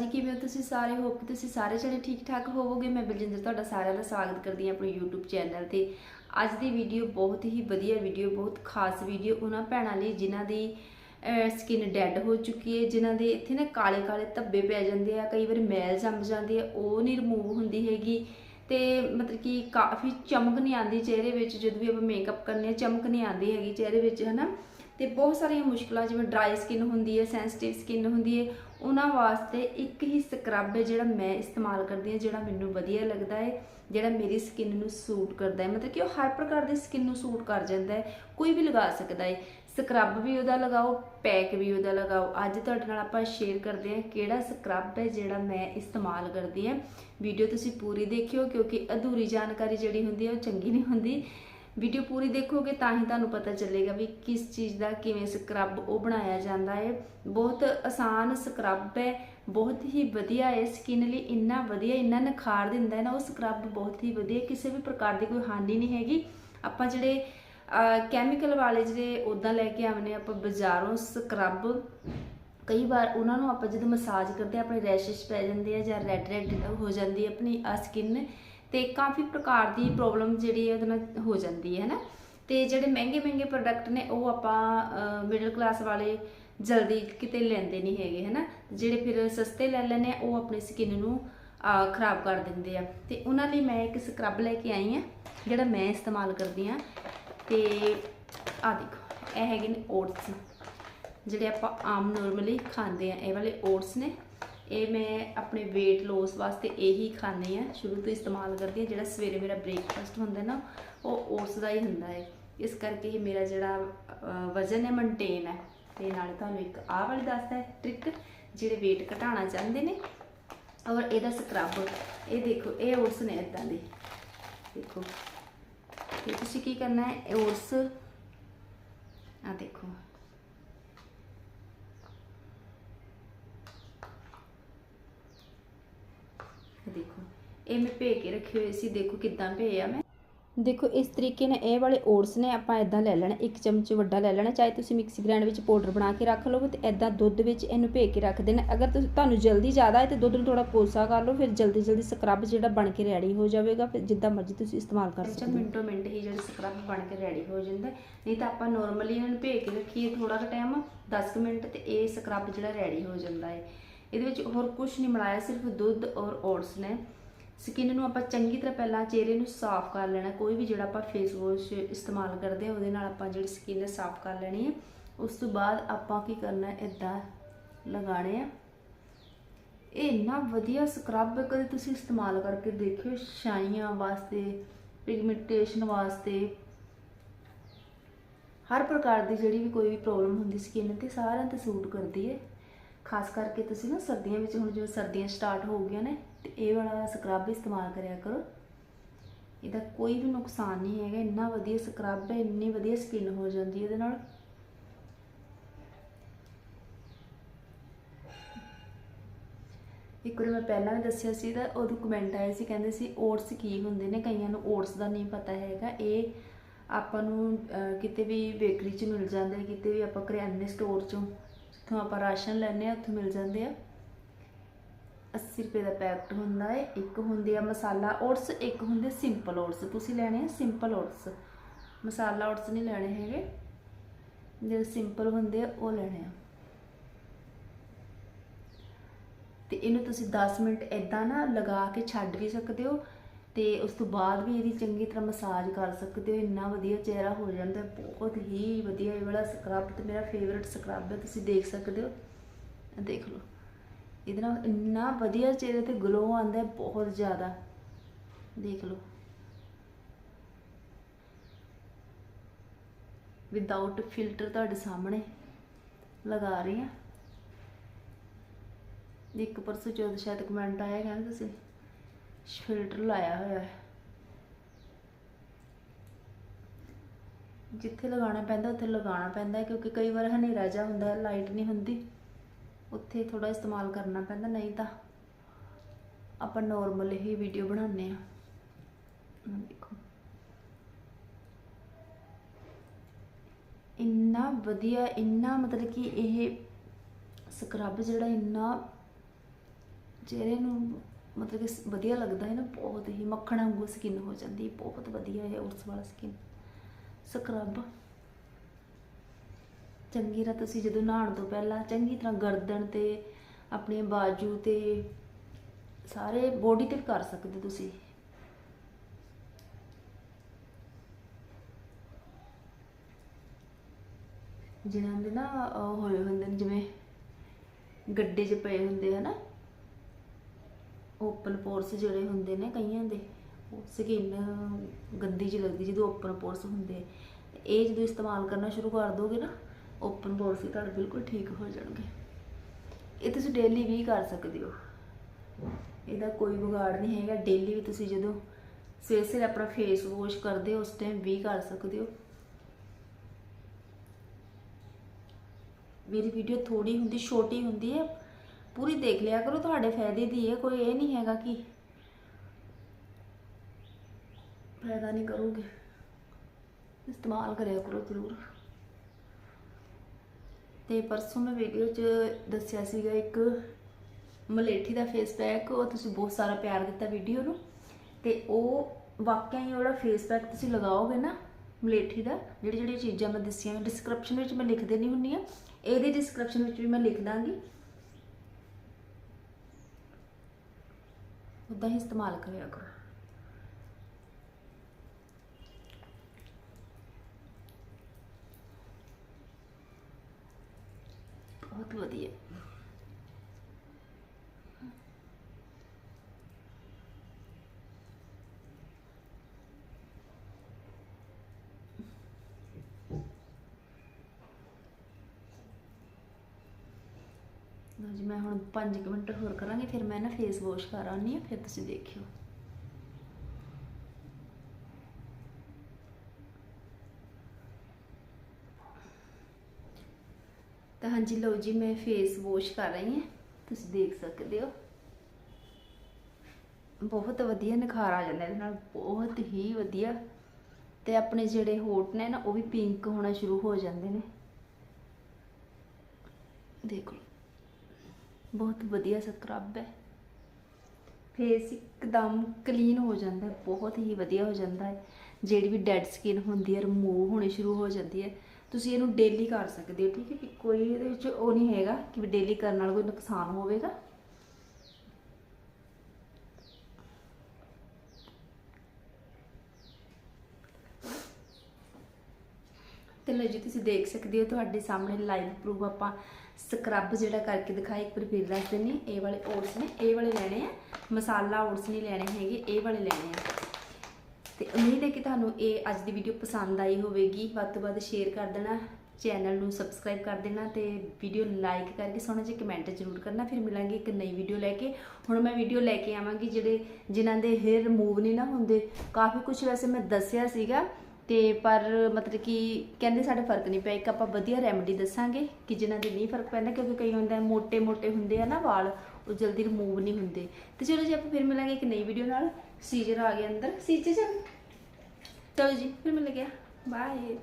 ਜੀ, ਕਿਵੇਂ ਹੋ ਤੁਸੀਂ ਸਾਰੇ? ਹੋਪ ਕਿ ਤੁਸੀਂ ਸਾਰੇ ਜਣੇ ਠੀਕ ਠਾਕ ਹੋਵੋਗੇ। ਮੈਂ ਬਲਜਿੰਦਰ ਤੁਹਾਡਾ ਸਾਰਿਆਂ ਦਾ ਸਵਾਗਤ ਕਰਦੀ ਹਾਂ ਆਪਣੇ YouTube ਚੈਨਲ ਤੇ। ਅੱਜ ਦੀ ਵੀਡੀਓ ਬਹੁਤ ਹੀ ਵਧੀਆ ਵੀਡੀਓ ਬਹੁਤ ਖਾਸ ਵੀਡੀਓ ਉਹਨਾਂ ਭੈਣਾਂ ਲਈ ਜਿਨ੍ਹਾਂ ਦੀ ਸਕਿਨ ਡੈੱਡ ਹੋ ਚੁੱਕੀ ਹੈ, ਜਿਨ੍ਹਾਂ ਦੇ ਇੱਥੇ ਨਾ ਕਾਲੇ ਕਾਲੇ ਧੱਬੇ ਪੈ ਜਾਂਦੇ ਆ, ਕਈ ਵਾਰ ਮੈਲ ਜੰਮ ਜਾਂਦੀ ਹੈ ਉਹ ਨਹੀਂ ਰਿਮੂਵ ਹੁੰਦੀ ਹੈਗੀ। ਤੇ ਮਤਲਬ ਕਿ ਕਾਫੀ ਚਮਕ ਨਹੀਂ ਆਉਂਦੀ ਚਿਹਰੇ ਵਿੱਚ, ਜਦੋਂ ਵੀ ਆਪਾਂ ਮੇਕਅਪ ਕਰਨੇ ਆ, ਚਮਕ ਨਹੀਂ ਆਉਂਦੀ ਹੈਗੀ ਚਿਹਰੇ ਵਿੱਚ, ਹਨਾ? ਤੇ ਬਹੁਤ ਸਾਰੀਆਂ ਮੁਸ਼ਕਲਾਂ, ਜਿਵੇਂ ਡਰਾਈ ਸਕਿਨ ਹੁੰਦੀ ਹੈ ਸੈਂਸਿਟਿਵ ਸਕਿਨ ਹੁੰਦੀ ਹੈ ਉਹਨਾਂ ਵਾਸਤੇ ਇੱਕ ਹੀ ਸਕਰਬ ਹੈ ਜਿਹੜਾ ਮੈਂ ਇਸਤੇਮਾਲ ਕਰਦੀ ਹਾਂ, ਜਿਹੜਾ ਮੈਨੂੰ ਵਧੀਆ ਲੱਗਦਾ ਹੈ, ਜਿਹੜਾ ਮੇਰੀ ਸਕਿਨ ਨੂੰ ਸੂਟ ਕਰਦਾ ਹੈ। ਮਤਲਬ ਕਿ ਉਹ ਹਰ ਪ੍ਰਕਾਰ ਦੀ ਸਕਿਨ ਨੂੰ ਸੂਟ ਕਰ ਜਾਂਦਾ ਹੈ, ਕੋਈ ਵੀ ਲਗਾ ਸਕਦਾ ਹੈ। ਸਕਰਬ ਵੀ ਉਹਦਾ ਲਗਾਓ ਪੈਕ ਵੀ ਉਹਦਾ ਲਗਾਓ। ਅੱਜ ਤੁਹਾਡੇ ਨਾਲ ਆਪਾਂ ਸ਼ੇਅਰ ਕਰਦੇ ਹਾਂ ਕਿਹੜਾ ਸਕਰਬ ਹੈ ਜਿਹੜਾ ਮੈਂ ਇਸਤੇਮਾਲ ਕਰਦੀ ਹਾਂ। ਵੀਡੀਓ ਤੁਸੀਂ ਪੂਰੀ ਦੇਖਿਓ ਕਿਉਂਕਿ ਅਧੂਰੀ ਜਾਣਕਾਰੀ ਜਿਹੜੀ ਹੁੰਦੀ ਹੈ ਉਹ ਚੰਗੀ ਨਹੀਂ ਹੁੰਦੀ। ਵੀਡੀਓ ਪੂਰੀ ਦੇਖੋਗੇ ਤਾਂ ਹੀ ਤੁਹਾਨੂੰ ਪਤਾ ਚੱਲੇਗਾ ਵੀ ਕਿਸ ਚੀਜ਼ ਦਾ ਕਿਵੇਂ ਸਕਰਬ ਉਹ ਬਣਾਇਆ ਜਾਂਦਾ ਹੈ। ਬਹੁਤ ਆਸਾਨ ਸਕਰਬ ਹੈ, ਬਹੁਤ ਹੀ ਵਧੀਆ ਹੈ ਸਕਿਨ ਲਈ ਇੰਨਾ ਵਧੀਆ, ਇੰਨਾ ਨਿਖਾਰ ਦਿੰਦਾ ਹੈ ਨਾ ਉਹ ਸਕਰਬ ਬਹੁਤ ਹੀ ਵਧੀਆ ਕਿਸੇ ਵੀ ਪ੍ਰਕਾਰ ਦੀ ਕੋਈ ਹਾਨੀ ਨਹੀਂ ਹੈਗੀ। ਆਪਾਂ ਜਿਹੜੇ ਕੈਮੀਕਲ ਵਾਲੇ ਜਿਹੜੇ ਉਦਾਂ ਲੈ ਕੇ ਆਉਂਦੇ ਹਾਂ, ਆਪਾਂ ਬਾਜ਼ਾਰੋਂ ਸਕਰਬ ਕਈ ਵਾਰ ਉਹਨਾਂ ਨੂੰ ਆਪਾਂ ਜਦੋਂ ਮਸਾਜ ਕਰਦੇ ਹਾਂ, ਆਪਣੇ ਰੈਸ਼ਸ ਪੈ ਜਾਂਦੇ ਆ ਜਾਂ ਰੈਡ ਰੈਡ ਹੋ ਜਾਂਦੀ ਹੈ ਆਪਣੀ ਸਕਿਨ ਤੇ ਕਾਫੀ ਪ੍ਰਕਾਰ ਦੀ ਪ੍ਰੋਬਲਮ ਜਿਹੜੀ ਹੈ ਉਹਦੇ ਨਾਲ ਹੋ ਜਾਂਦੀ ਹੈ ਨਾ ਤੇ ਜਿਹੜੇ ਮਹਿੰਗੇ ਮਹਿੰਗੇ ਪ੍ਰੋਡਕਟ ਨੇ, ਉਹ ਆਪਾਂ ਮਿਡਲ ਕਲਾਸ ਵਾਲੇ ਜਲਦੀ ਕਿਤੇ ਲੈਂਦੇ ਨਹੀਂ ਹੈਗੇ, ਹਨਾ? ਜਿਹੜੇ ਫਿਰ ਸਸਤੇ ਲੈ ਲੈਂਦੇ ਆ, ਉਹ ਆਪਣੀ ਸਕਿਨ ਨੂੰ ਖਰਾਬ ਕਰ ਦਿੰਦੇ ਆ। ਤੇ ਉਹਨਾਂ ਲਈ ਮੈਂ ਇੱਕ ਸਕਰਬ ਲੈ ਕੇ ਆਈ ਆ ਜਿਹੜਾ ਮੈਂ ਇਸਤੇਮਾਲ ਕਰਦੀ ਆ ਤੇ ਆ ਦੇਖੋ, ਇਹ ਹੈਗੇ ਨੇ ਓਟਸ ਜਿਹੜੇ ਆਪਾਂ ਆਮ ਨਾਰਮਲੀ ਖਾਂਦੇ ਆ ਇਹ ਵਾਲੇ ਓਟਸ ਨੇ। ਇਹ ਮੈਂ ਆਪਣੇ weight loss ਵਾਸਤੇ ਇਹੀ ਖਾਂਦੀ ਆ ਸ਼ੁਰੂ ਤੋਂ ਇਸਤੇਮਾਲ ਕਰਦੀ ਆ ਜਿਹੜਾ ਸਵੇਰੇ ਮੇਰਾ ਬ੍ਰੇਕਫਾਸਟ ਹੁੰਦਾ ਨਾ, ਉਹ ਉਸ ਦਾ ਹੀ ਹੁੰਦਾ ਹੈ। ਇਸ ਕਰਕੇ ਇਹ ਮੇਰਾ ਜਿਹੜਾ ਵਜ਼ਨ ਹੈ ਮੇਨਟੇਨ ਹੈ। ਤੇ ਨਾਲੇ ਤੁਹਾਨੂੰ ਇੱਕ ਆਹ ਵਾਲੀ ਦੱਸਦਾ ਹੈ ਟ੍ਰਿਕ ਜਿਹੜੇ weight ਘਟਾਉਣਾ ਚਾਹੁੰਦੇ ਨੇ, ਔਰ ਇਹਦਾ ਸਕਰਬ ਇਹ ਦੇਖੋ, ਇਹ ਓਟਸ ਨੇ ਇਦਾਂ ਦੇ। ਦੇਖੋ, ਤੇ ਤੁਸੀਂ ਕੀ ਕਰਨਾ ਹੈ, ਇਹ ਆ ਦੇਖੋ ਇਹ ਦੇਖੋ ਇਹ ਮੈਂ ਭੇ ਕੇ ਰੱਖੇ ਹੋਏ ਸੀ ਦੇਖੋ ਕਿੱਦਾਂ ਭੇ ਆ ਮੈਂ। ਦੇਖੋ ਇਸ ਤਰੀਕੇ ਨਾਲ ਇਹ ਵਾਲੇ ਓਟਸ ਨੇ ਆਪਾਂ ਇਦਾਂ ਲੈ ਲੈਣਾ ਇੱਕ ਚਮਚ ਵੱਡਾ ਲੈ ਲੈਣਾ ਚਾਹੇ ਤੁਸੀਂ ਮਿਕਸੀ ਗ੍ਰਾਈਂਡ ਵਿੱਚ ਪਾਊਡਰ ਬਣਾ ਕੇ ਰੱਖ ਲਓ ਤੇ ਇਦਾਂ ਦੁੱਧ ਵਿੱਚ ਇਹਨੂੰ ਭੇ ਕੇ ਰੱਖ ਦੇਣਾ। ਅਗਰ ਤੁਸੀਂ ਤੁਹਾਨੂੰ ਜਲਦੀ ਜ਼ਿਆਦਾ ਹੈ ਤੇ ਦੁੱਧ ਨੂੰ ਥੋੜਾ ਕੋਸਾ ਕਰ ਲਓ ਫਿਰ ਜਲਦੀ ਜਲਦੀ ਸਕਰਬ ਜਿਹੜਾ ਬਣ ਕੇ ਰੈਡੀ ਹੋ ਜਾਵੇਗਾ ਫਿਰ ਜਿੱਦਾਂ ਮਰਜ਼ੀ ਤੁਸੀਂ ਇਸਤੇਮਾਲ ਕਰ ਸਕਦੇ ਹੋ। ਮਿੰਟੋ ਮਿੰਟ ਹੀ ਜਿਹੜਾ ਸਕਰਬ ਬਣ ਕੇ ਰੈਡੀ ਹੋ ਜਾਂਦਾ। ਨਹੀਂ ਤਾਂ ਆਪਾਂ ਨਾਰਮਲੀ ਇਹਨੂੰ ਭੇ ਕੇ ਰੱਖੀਏ ਥੋੜਾ ਕੁ ਟਾਈਮ 10 ਮਿੰਟ ਤੇ ਇਹ ਸਕਰਬ ਜਿਹੜਾ ਰੈਡੀ ਹੋ ਜਾਂਦਾ ਹੈ। ਇਹਦੇ ਵਿੱਚ ਹੋਰ ਕੁਝ ਨਹੀਂ ਮਿਲਾਇਆ ਸਿਰਫ ਦੁੱਧ ਔਰ ਓਟਸ ਨੇ। ਸਕਿਨ ਨੂੰ ਆਪਾਂ ਚੰਗੀ ਤਰ੍ਹਾਂ ਪਹਿਲਾਂ ਚਿਹਰੇ ਨੂੰ ਸਾਫ਼ ਕਰ ਲੈਣਾ। ਕੋਈ ਵੀ ਜਿਹੜਾ ਆਪਾਂ ਫੇਸ ਵਾਸ਼ ਇਸਤੇਮਾਲ ਕਰਦੇ ਹਾਂ ਉਹਦੇ ਨਾਲ ਆਪਾਂ ਜਿਹੜੀ ਸਕਿਨ ਸਾਫ਼ ਕਰ ਲੈਣੀ ਹੈ ਉਸ ਤੋਂ ਬਾਅਦ ਆਪਾਂ ਕੀ ਕਰਨਾ ਹੈ? ਇਦਾਂ ਲਗਾਣੇ ਆ। ਇਹ ਇੰਨਾ ਵਧੀਆ ਸਕਰਬ ਕਦੇ ਤੁਸੀਂ ਇਸਤੇਮਾਲ ਕਰਕੇ ਦੇਖਿਓ ਛਾਈਆਂ ਵਾਸਤੇ ਪਿਗਮੈਂਟੇਸ਼ਨ ਵਾਸਤੇ। ਹਰ ਪ੍ਰਕਾਰ ਦੀ ਜਿਹੜੀ ਵੀ ਕੋਈ ਵੀ ਪ੍ਰੋਬਲਮ ਹੁੰਦੀ, ਸਕਿਨ ਤੇ ਸਾਰਿਆਂ ਤੇ ਸੂਟ ਕਰਦੀ ਹੈ। ਖਾਸ ਕਰਕੇ ਤੁਸੀਂ ਨਾ ਸਰਦੀਆਂ ਵਿੱਚ, ਹੁਣ ਜਿਵੇਂ ਸਰਦੀਆਂ ਸਟਾਰਟ ਹੋ ਗਈਆਂ ਨੇ, ਤੇ ਇਹ ਵਾਲਾ ਸਕਰਬ ਇਸਤੇਮਾਲ ਕਰਿਆ ਕਰੋ। ਇਹਦਾ ਕੋਈ ਵੀ ਨੁਕਸਾਨ ਨਹੀਂ ਹੈਗਾ, ਇੰਨਾ ਵਧੀਆ ਸਕਰਬ ਹੈ, ਇੰਨੀ ਵਧੀਆ ਸਕਿਨ ਹੋ ਜਾਂਦੀ ਇਹਦੇ ਨਾਲ। ਇੱਕ ਵਾਰ ਮੈਂ ਪਹਿਲਾਂ ਵੀ ਦੱਸਿਆ ਸੀ, ਤਾਂ ਉਦੋਂ ਕਮੈਂਟ ਆਏ ਸੀ, ਕਹਿੰਦੇ ਸੀ ਓਟਸ ਕੀ ਹੁੰਦੇ ਨੇ, ਕਈਆਂ ਨੂੰ ਓਟਸ ਦਾ ਨਹੀਂ ਪਤਾ ਹੈਗਾ। ਇਹ ਆਪਾਂ ਨੂੰ ਕਿਤੇ ਵੀ ਬੇਕਰੀ 'ਚ ਮਿਲ ਜਾਂਦਾ ਕਿਤੇ ਵੀ ਆਪਾਂ ਕਰਿਆਨੇ ਸਟੋਰ 'ਚੋਂ ਜਿੱਥੋਂ ਆਪਾਂ ਰਾਸ਼ਨ ਲੈਂਦੇ ਆ ਉੱਥੋਂ ਮਿਲ ਜਾਂਦੇ ਆ। 80 ਰੁਪਏ ਦਾ ਪੈਕਟ ਹੁੰਦਾ ਹੈ ਇੱਕ ਹੁੰਦੇ ਆ ਮਸਾਲਾ ਓਟਸ, ਇੱਕ ਹੁੰਦੇ ਸਿੰਪਲ ਓਟਸ। ਤੁਸੀਂ ਲੈਣੇ ਆ ਸਿੰਪਲ ਓਟਸ। ਮਸਾਲਾ ਓਟਸ ਨਹੀਂ ਲੈਣੇ ਹੈਗੇ। ਜਿਹੜੇ ਸਿੰਪਲ ਹੁੰਦੇ ਆ, ਉਹ ਲੈਣੇ ਆ। ਤੇ ਇਹਨੂੰ ਤੁਸੀਂ 10 ਮਿੰਟ ਇਦਾਂ ਨਾ ਲਗਾ ਕੇ ਛੱਡ ਵੀ ਸਕਦੇ ਹੋ। ਤੇ ਉਸ ਤੋਂ ਬਾਅਦ ਵੀ ਇਹਦੀ ਚੰਗੀ ਤਰ੍ਹਾਂ ਮਸਾਜ ਕਰ ਸਕਦੇ ਹੋ, ਇੰਨਾ ਵਧੀਆ ਚਿਹਰਾ ਹੋ ਜਾਂਦਾ, ਬਹੁਤ ਹੀ ਵਧੀਆ ਇਹ ਵਾਲਾ ਸਕਰਬ ਤੇ ਮੇਰਾ ਫੇਵਰਿਟ ਸਕਰਬ ਹੈ, ਤੁਸੀਂ ਦੇਖ ਸਕਦੇ ਹੋ। ਦੇਖ ਲਓ। ਇਹਦੇ ਨਾਲ ਇੰਨਾ ਵਧੀਆ ਚਿਹਰੇ ਤੇ ਗਲੋ ਆਉਂਦਾ ਬਹੁਤ ਜ਼ਿਆਦਾ। ਦੇਖ ਲਓ। ਵਿਦਆਊਟ ਫਿਲਟਰ ਤੁਹਾਡੇ ਸਾਹਮਣੇ ਲਗਾ ਰਹੀ ਹਾਂ। ਇੱਕ ਪਰਸੋਂ ਚੌਥ ਸ਼ਾਇਦ ਕਮੈਂਟ ਆਇਆ, ਕਹਿੰਦੇ ਤੁਸੀਂ। ਫਿਲਟਰ ਲਾਇਆ ਹੋਇਆ ਹੈ। ਜਿੱਥੇ ਲਗਾਉਣਾ ਪੈਂਦਾ, ਉੱਥੇ ਲਗਾਉਣਾ ਪੈਂਦਾ ਕਿਉਂਕਿ ਕਈ ਵਾਰ ਹਨੇਰਾ ਜਾ ਹੁੰਦਾ, ਲਾਈਟ ਨਹੀਂ ਹੁੰਦੀ। ਉੱਥੇ ਥੋੜਾ ਇਸਤੇਮਾਲ ਕਰਨਾ ਪੈਂਦਾ, ਨਹੀਂ ਤਾਂ ਆਪਾਂ ਨੋਰਮਲ ਹੀ ਵੀਡੀਓ ਬਣਾਉਂਦੇ ਆ ਦੇਖੋ। ਇੰਨਾ ਵਧੀਆ, ਇੰਨਾ ਮਤਲਬ ਕਿ ਇਹ ਸਕਰਬ ਜਿਹੜਾ ਇੰਨਾ ਚਿਹਰੇ ਨੂੰ ਮਤਲਬ ਕਿ ਵਧੀਆ ਲੱਗਦਾ ਹੈ ਨਾ, ਬਹੁਤ ਹੀ ਮੱਖਣ ਵਾਂਗੂ ਸਕਿਨ ਹੋ ਜਾਂਦੀ ਹੈ ਬਹੁਤ ਵਧੀਆ ਹੈ ਉਸ ਵਾਲਾ ਸਕਿਨ ਸਕਰਬ ਚੰਗੀ ਤਰ੍ਹਾਂ ਤੁਸੀਂ ਜਦੋਂ ਨਹਾਉਣ ਤੋਂ ਪਹਿਲਾਂ ਚੰਗੀ ਤਰ੍ਹਾਂ ਗਰਦਨ ਤੇ, ਆਪਣੇ ਬਾਜੂ ਤੇ ਸਾਰੇ ਬੋਡੀ ਤੇ ਵੀ ਕਰ ਸਕਦੇ ਤੁਸੀਂ। ਜਿਨ੍ਹਾਂ ਦੇ ਨਾ ਹੋਏ ਹੁੰਦੇ ਨੇ, ਜਿਵੇਂ ਗੱਡੇ 'ਚ ਪਏ ਹੁੰਦੇ ਹਨਾ ਓਪਨ ਪੋਰਸ ਜਿਹੜੇ ਹੁੰਦੇ ਨੇ ਕਈਆਂ ਦੇ ਸਕਿਨ ਗੰਦੀ ਜਿਹੀ ਲੱਗਦੀ ਜਦੋਂ ਓਪਨ ਪੋਰਸ ਹੁੰਦੇ ਇਹ ਜਦੋਂ ਇਸਤੇਮਾਲ ਕਰਨਾ ਸ਼ੁਰੂ ਕਰ ਦੋਗੇ ਨਾ, ਓਪਨ ਪੋਰਸ ਹੀ ਤੁਹਾਡੇ ਬਿਲਕੁਲ ਠੀਕ ਹੋ ਜਾਣਗੇ। ਇਹ ਤੁਸੀਂ ਡੇਲੀ ਵੀ ਕਰ ਸਕਦੇ ਹੋ। ਇਹਦਾ ਕੋਈ ਵਿਗਾੜ ਨਹੀਂ ਹੈਗਾ। ਡੇਲੀ ਵੀ ਤੁਸੀਂ ਜਦੋਂ ਸਵੇਰੇ ਸਵੇਰੇ ਆਪਣਾ ਫੇਸ ਵਾਸ਼ ਕਰਦੇ ਹੋ, ਉਸ ਟਾਈਮ ਵੀ ਕਰ ਸਕਦੇ ਹੋ। ਮੇਰੀ ਵੀਡੀਓ ਥੋੜੀ ਹੁੰਦੀ, ਛੋਟੀ ਹੁੰਦੀ ਹੈ। ਪੂਰੀ ਦੇਖ ਲਿਆ ਕਰੋ, ਤੁਹਾਡੇ ਫਾਇਦੇ ਦੀ ਹੈ, ਕੋਈ ਇਹ ਨਹੀਂ ਹੈਗਾ ਕਿ ਫਾਇਦਾ ਨਹੀਂ ਕਰੋਗੇ। ਇਸਤੇਮਾਲ ਕਰਿਆ ਕਰੋ ਜ਼ਰੂਰ। ਤੇ ਪਰਸੋਂ ਮੈਂ ਵੀਡੀਓ 'ਚ ਦੱਸਿਆ ਸੀਗਾ ਇੱਕ ਮਲੇਠੀ ਦਾ ਫੇਸ ਪੈਕ ਉਹ ਤੁਸੀਂ ਬਹੁਤ ਸਾਰਾ ਪਿਆਰ ਦਿੱਤਾ ਵੀਡੀਓ ਨੂੰ। ਤੇ ਉਹ ਵਾਕਿਆ ਹੀ ਉਹਦਾ ਫੇਸ ਪੈਕ ਤੁਸੀਂ ਲਗਾਓਗੇ ਨਾ, ਮਲੇਠੀ ਦਾ ਜਿਹੜੀ ਜਿਹੜੀ ਚੀਜ਼ਾਂ ਮੈਂ ਦੱਸੀਆਂ ਡਿਸਕ੍ਰਿਪਸ਼ਨ ਵਿੱਚ ਮੈਂ ਲਿਖ ਦੇਣੀ ਹੁੰਦੀ ਆ ਇਹਦੀ ਡਿਸਕ੍ਰਿਪਸ਼ਨ ਵਿੱਚ ਵੀ ਮੈਂ ਲਿਖ ਦਾਂਗੀ। ਉਦਾਂ ਹੀ ਇਸਤੇਮਾਲ ਕਰਿਆ ਕਰੋ। ਬਹੁਤ ਵਧੀਆ। ਹਾਂਜੀ, ਮੈਂ ਹੁਣ 5 ਮਿੰਟ ਹੋਰ ਕਰਾਂਗੀ, ਫਿਰ ਮੈਂ ਨਾ ਫੇਸ ਵਾਸ਼ ਕਰ ਆਉਂਦੀ ਹਾਂ, ਫਿਰ ਤੁਸੀਂ ਦੇਖਿਓ। ਤਾਂ ਹਾਂਜੀ, ਲਓ ਜੀ, ਮੈਂ ਫੇਸ ਵਾਸ਼ ਕਰ ਰਹੀ ਹਾਂ। ਤੁਸੀਂ ਦੇਖ ਸਕਦੇ ਹੋ। ਬਹੁਤ ਵਧੀਆ ਨਿਖਾਰ ਆ ਜਾਂਦਾ ਇਹਦੇ ਨਾਲ, ਬਹੁਤ ਹੀ ਵਧੀਆ। ਤੇ ਆਪਣੇ ਜਿਹੜੇ ਹੋਟ ਨੇ ਨਾ, ਉਹ ਵੀ ਪਿੰਕ ਹੋਣਾ ਸ਼ੁਰੂ ਹੋ ਜਾਂਦੇ ਨੇ। ਦੇਖੋ। ਬਹੁਤ ਵਧੀਆ ਸਕਰਬ ਹੈ। ਫੇਸ ਇੱਕਦਮ ਕਲੀਨ ਹੋ ਜਾਂਦਾ ਹੈ, ਬਹੁਤ ਹੀ ਵਧੀਆ ਹੋ ਜਾਂਦਾ ਹੈ। ਜਿਹੜੀ ਵੀ ਡੈਡ ਸਕਿਨ ਹੁੰਦੀ ਹੈ ਰਿਮੂਵ ਹੋਣੀ ਸ਼ੁਰੂ ਹੋ ਜਾਂਦੀ ਹੈ। ਤੁਸੀਂ ਇਹਨੂੰ ਡੇਲੀ ਕਰ ਸਕਦੇ ਹੋ, ਠੀਕ ਹੈ ਕਿ ਕੋਈ ਇਹਦੇ ਵਿੱਚ ਉਹ ਨਹੀਂ ਹੈਗਾ ਕਿ ਵੀ ਡੇਲੀ ਕਰਨ ਨਾਲ ਕੋਈ ਨੁਕਸਾਨ ਹੋਵੇਗਾ। ਤੇ ਲਓ ਜੀ, ਤੁਸੀਂ ਦੇਖ ਸਕਦੇ ਹੋ ਤੁਹਾਡੇ ਸਾਹਮਣੇ ਲਾਈਵ ਪ੍ਰੂਫ ਆਪਾਂ ਸਕਰਬ ਜਿਹੜਾ ਕਰਕੇ ਦਿਖਾਇਆ, ਇੱਕ ਵਾਰ ਫਿਰ ਦੱਸ ਦਿੰਨੀ ਇਹ ਵਾਲੇ ਓਟਸ ਨੇ, ਇਹ ਵਾਲੇ ਲੈਣੇ ਆ, ਮਸਾਲਾ ਓਟਸ ਨਹੀਂ ਲੈਣੇ ਹੈਗੇ, ਇਹ ਵਾਲੇ ਲੈਣੇ ਆ। ਤੇ ਉਮੀਦ ਹੈ ਕਿ ਤੁਹਾਨੂੰ ਇਹ ਅੱਜ ਦੀ ਵੀਡੀਓ ਪਸੰਦ ਆਈ ਹੋਵੇਗੀ। ਵੱਧ ਤੋਂ ਵੱਧ ਸ਼ੇਅਰ ਕਰ ਦੇਣਾ ਚੈਨਲ ਨੂੰ ਸਬਸਕ੍ਰਾਈਬ ਕਰ ਦੇਣਾ ਤੇ ਵੀਡੀਓ ਲਾਈਕ ਕਰਕੇ ਸੋਹਣਾ ਜਿਹਾ ਕਮੈਂਟ ਜ਼ਰੂਰ ਕਰਨਾ। ਫਿਰ ਮਿਲਾਂਗੇ ਇੱਕ ਨਈ ਵੀਡੀਓ ਲੈ ਕੇ। ਹੁਣ ਮੈਂ ਵੀਡੀਓ ਲੈ ਕੇ ਆਵਾਂਗੀ ਜਿਹੜੇ ਜਿਨ੍ਹਾਂ ਦੇ ਹੇਅਰ ਰਿਮੂਵ ਨਹੀਂ ਨਾ ਹੁੰਦੇ। ਕਾਫੀ ਕੁਝ ਵੈਸੇ ਮੈਂ ਦੱਸਿਆ ਸੀਗਾ ਤੇ ਪਰ ਮਤਲਬ ਕਿ ਕਹਿੰਦੇ ਸਾਡੇ ਫ਼ਰਕ ਨਹੀਂ ਪਿਆ, ਇੱਕ ਆਪਾਂ ਵਧੀਆ ਰੈਮਡੀ ਦੱਸਾਂਗੇ ਕਿ ਜਿਨ੍ਹਾਂ ਦੇ ਨਹੀਂ ਫ਼ਰਕ ਪੈਂਦਾ, ਕਿਉਂਕਿ ਕਈ ਹੁੰਦਾ ਮੋٹے-ਮੋٹے ਹੁੰਦੇ ਆ ਨਾ ਵਾਲ, ਉਹ ਜਲਦੀ ਰਿਮੂਵ ਨਹੀਂ ਹੁੰਦੇ। ਤੇ ਚਲੋ ਜੀ, ਆਪਾਂ ਫਿਰ ਮਿਲਾਂਗੇ ਇੱਕ ਨਈ ਵੀਡੀਓ ਨਾਲ। ਸੀਜਰ ਆ ਗਿਆ ਅੰਦਰ। ਸੀਜਰ ਚੱਲ ਚਲੋ ਜੀ, ਫਿਰ ਮਿਲ ਗਿਆ ਬਾਏ